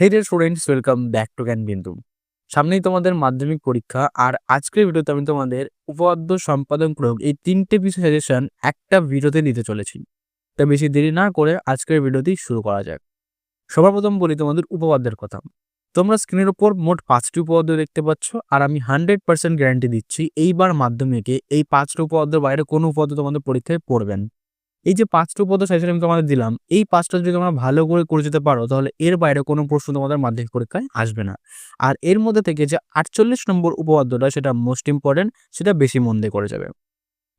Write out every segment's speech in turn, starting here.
Hey dear students welcome back to can বিন্দু সামনেই তোমাদের মাধ্যমিক পরীক্ষা, আর আজকের ভিডিওতে আমি তোমাদের উপপাদ্য সম্পাদন প্রয়োগ এই তিনটে বিষয় সাজেশন একটা ভিডিওতে দিতে চলেছি। তা বেশি দেরি না করে আজকের ভিডিওটি শুরু করা যাক। সবার প্রথম বলি তোমাদের উপপাদ্যের কথা। তোমরা স্ক্রিনের ওপর মোট পাঁচটি উপপাদ্য দেখতে পাচ্ছ, আর আমি হান্ড্রেড পার্সেন্ট গ্যারান্টি দিচ্ছি এইবার মাধ্যমিকে এই পাঁচটা উপপাদ্যের বাইরে কোনো উপপাদ্য তোমাদের পরীক্ষায় পড়বেন এই যে পাঁচটা উপপাদ্য সাজেশন আমি তোমাদের দিলাম। এই পাঁচটা যদি তোমরা ভালো করে করে যেতে পারো, তাহলে এর বাইরে কোনো প্রশ্ন তোমাদের মাধ্যমিক পরীক্ষায় আসবে না। আর এর মধ্যে থেকে যে আটচল্লিশ নম্বর উপপাদ্যটা, সেটা মোস্ট ইম্পর্টেন্ট সেটা বেশি মন দিয়ে করে যাবে।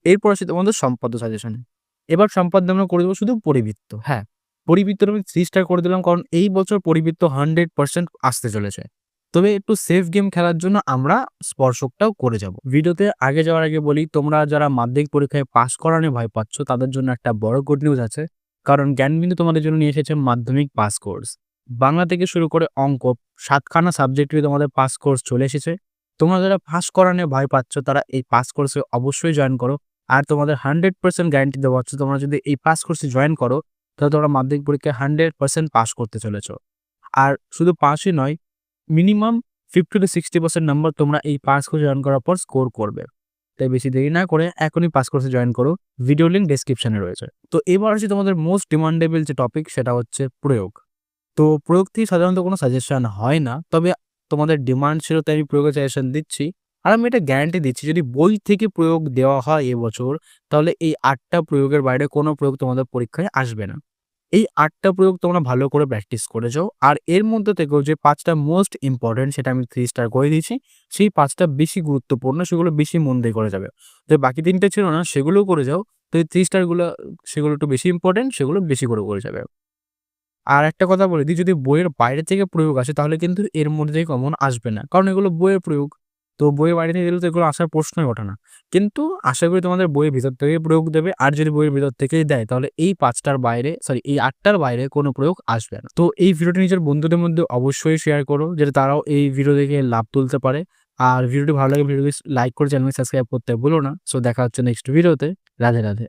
এরপর আসি তোমাদের সম্পাদ্য সাজেশনে এবার সম্পাদ্য আমরা করে দেবো শুধু পরিবৃত্ত। হ্যাঁ পরিবৃত্ত আমি থ্রি স্টার করে দিলাম, কারণ এই বছর পরিবৃত্ত হান্ড্রেড পার্সেন্ট আসতে চলেছে। তবে একটু সেফ গেম খেলার জন্য আমরা স্পর্শকটাও করে যাব। ভিডিওতে আগে যাওয়ার আগে বলি, তোমরা যারা মাধ্যমিক পরীক্ষায় পাশ করানো ভয় পাচ্ছ, তাদের জন্য একটা বড় গুড নিউজ আছে। কারণ জ্ঞানবিন্দু তোমাদের জন্য নিয়ে এসেছে মাধ্যমিক পাস কোর্স বাংলা থেকে শুরু করে অঙ্ক, সাতখানা সাবজেক্টে তোমাদের পাস কোর্স চলে এসেছে। তোমরা যারা পাস করানো ভয় পাচ্ছ, তারা এই পাস কোর্সে অবশ্যই জয়েন করো। আর তোমাদের হান্ড্রেড পার্সেন্ট গ্যারান্টি দেওয়া হচ্ছে, তোমরা যদি এই পাস কোর্সে জয়েন করো, তাহলে তোমরা মাধ্যমিক পরীক্ষায় হান্ড্রেড পার্সেন্ট পাস করতে চলেছ। আর শুধু পাসই নয় minimum fifty to sixty percent number তোমরা এই পাস কোর্সে জয়েন করার পর স্কোর করবে। তাই বেশি দেরি না করে এখনই পাস কোর্সে জয়েন করো ভিডিও লিঙ্ক ডেসক্রিপশনে রয়েছে। তো এবার আসি তোমাদের মোস্ট ডিমান্ডেবল যে টপিক সেটা হচ্ছে প্রয়োগ। তো প্রয়োগ থেকে সাধারণত কোনো সাজেশন হয় না, তবে তোমাদের ডিমান্ড ছিল তাই আমি প্রয়োগের সাজেশন দিচ্ছি। আর আমি এটা গ্যারান্টি দিচ্ছি, যদি বই থেকে প্রয়োগ দেওয়া হয় এবছর, তাহলে এই আটটা প্রয়োগের বাইরে কোনো প্রয়োগ তোমাদের পরীক্ষায় আসবে না। এই আটটা প্রয়োগ তোমরা ভালো করে প্র্যাকটিস করে যাও। আর এর মধ্যে থেকেও যে পাঁচটা মোস্ট ইম্পর্টেন্ট সেটা আমি থ্রি স্টার করে দিয়েছি, সেই পাঁচটা বেশি গুরুত্বপূর্ণ সেগুলো বেশি মন দিয়ে করে যাবে। তো বাকি তিনটে ছিল না, সেগুলোও করে যাও। তো এই থ্রি স্টারগুলো সেগুলো একটু বেশি ইম্পর্টেন্ট সেগুলো বেশি করে করে যাবে। আর একটা কথা বলে দিই, যদি বইয়ের বাইরে থেকে প্রয়োগ আসে তাহলে কিন্তু এর মধ্যে কমন আসবে না। কারণ এগুলো বইয়ের প্রয়োগ। তো বইয়ের বাইরে নিয়ে গেলে তো এগুলো আসার প্রশ্নই ওঠে না। কিন্তু আশা করি তোমাদের বইয়ের ভিতর থেকে প্রয়োগ দেবে, আর যদি বইয়ের ভিতর থেকেই দেয়, তাহলে এই পাঁচটার বাইরে সরি এই আটটার বাইরে কোনো প্রয়োগ আসবে না। তো এই ভিডিওটি নিজের বন্ধুদের মধ্যে অবশ্যই শেয়ার করো, যাতে তারাও এই ভিডিও দেখে লাভ তুলতে পারে। আর ভিডিওটি ভালো লাগে, ভিডিওটি লাইক করে চ্যানেলকে সাবস্ক্রাইব করতে ভুলো না। সো দেখা হচ্ছে নেক্সট ভিডিওতে রাধে রাধে।